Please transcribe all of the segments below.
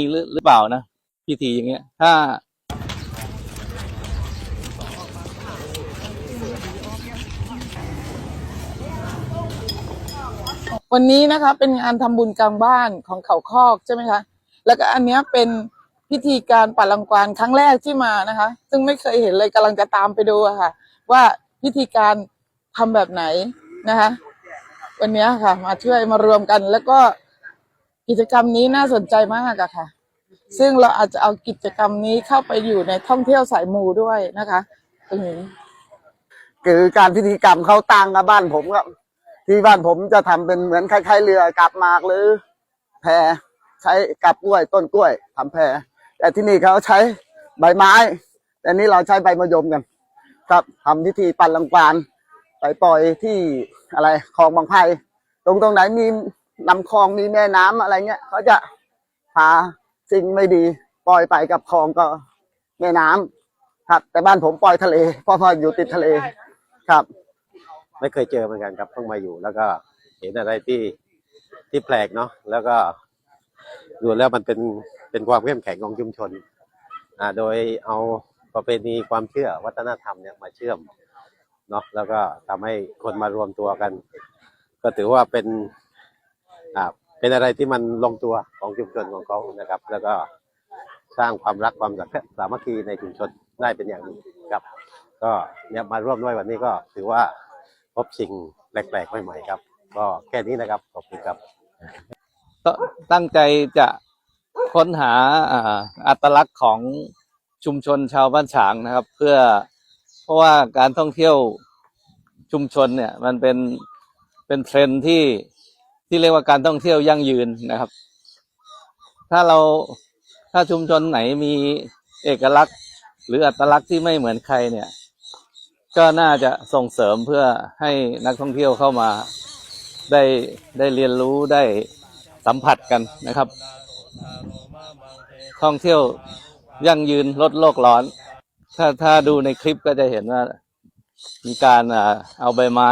ีหรือเปล่านะพิธีอย่างเงี้ย ถ้าวันนี้นะคะเป็นงานทำบุญกลางบ้านของเขาคอกใช่ไหมคะ แล้วก็อันเนี้ยเป็นพิธีการปัดรังควานครั้งแรกที่มานะคะ ซึ่งไม่เคยเห็นเลยกำลังจะตามไปดูอะค่ะ ว่าพิธีการทำแบบไหนนะคะ วันนี้ค่ะ มาช่วยมารวมกันแล้วก็ กิจกรรมนี้น่าสนใจมากอะค่ะ ซึ่งเราอาจจะเอากิจกรรมนี้เข้าไปอยู่ในท่องเที่ยวสายมูด้วยนะคะตรงนี้คือการพิธีกรรมเขาตั้งกับบ้านผมก็ที่บ้านผมจะทำเป็นเหมือนคล้ายๆเรือกาบมากหรือ แพใช้กับกล้วยต้นกล้วยทำแพแต่ที่นี่เขาใช้ใบไม้ แต่นี่เราใช้ใบมะยมกัน ครับทำพิธีปั่นลังควานไปปล่อยที่อะไรคลองบางไผ่ตรงตรงไหนมี ลำคลองมีแม่น้ำอะไรเงี้ยเขาจะพาสิ่งไม่ดีปล่อยไปกับคลองก็แม่น้ำครับ แต่บ้านผมปล่อยทะเลเพราะว่าอยู่ติดทะเลครับ ไม่เคยเจอเหมือนกันครับเพิ่งมาอยู่ แล้วก็เห็นอะไรที่ที่แปลกเนาะแล้วก็ดูแล้วมันเป็นเป็นความเข้มแข็งของชุมชนอ่าโดยเอาประเพณีความเชื่อวัฒนธรรมเนี่ยมาเชื่อมเนาะแล้วก็ทำให้คนมารวมตัวกัน ก็ถือว่าเป็น เป็นอะไรที่มันลงตัวของชุมชนของเขานะครับ แล้วก็สร้างความรักความสามัคคีในชุมชนได้เป็นอย่างดีครับ ก็เนี่ยมาร่วมด้วยวันนี้ก็ถือว่าพบสิ่งแปลกๆใหม่ๆครับ ก็แค่นี้นะครับขอบคุณครับก็ตั้งใจจะค้นหาอาตลักษณ์ของชุมชนชาวบ้านฉางนะครับ เพื่อเพราะว่าการท่องเที่ยวชุมชนเนี่ย มันเป็นเป็นเทรนที่ ที่เรียกว่าการท่องเที่ยวยั่งยืนนะครับ ถ้าเราถ้าชุมชนไหนมีเอกลักษณ์ หรืออัตลักษณ์ที่ไม่เหมือนใครเนี่ย ก็น่าจะส่งเสริมเพื่อให้นักท่องเที่ยวเข้ามาได้ได้เรียนรู้ได้สัมผัสกันนะครับ ท่องเที่ยวยั่งยืนลดโลกร้อน ถ้าถ้าดูในคลิปก็จะเห็นว่ามีการอ่าเอาใบไม้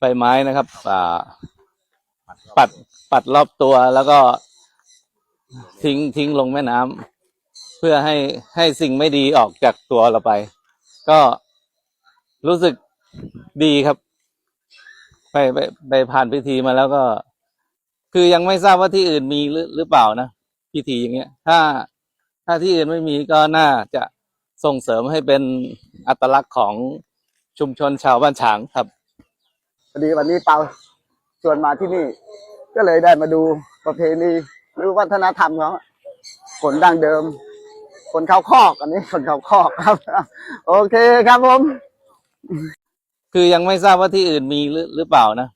ใบไม้นะครับ อ่า ปัดปัดรอบตัวแล้วก็ทิ้งทิ้งลงแม่น้ำเพื่อให้ให้สิ่งไม่ดีออกจากตัวเราไป ก็รู้สึกดีครับ ไปไปไปผ่านพิธีมาแล้วก็ คือยังไม่ทราบว่าที่อื่นมีหรือหรือเปล่านะพิธีอย่างเงี้ย ถ้าถ้าที่อื่นไม่มีก็น่าจะส่งเสริมให้เป็นอัตลักษณ์ของชุมชนชาวบ้านฉางครับพอดีวันนี้เปา วนมาที่นี่ ก็เลยได้มาดูประเพณีหรือวัฒนธรรมเขาคนดั้งเดิม คนเขาคอกอันนี้คนเขาคอกครับ โอเคครับผม คือยังไม่ทราบว่าที่อื่นมีหรือหรือเปล่านะ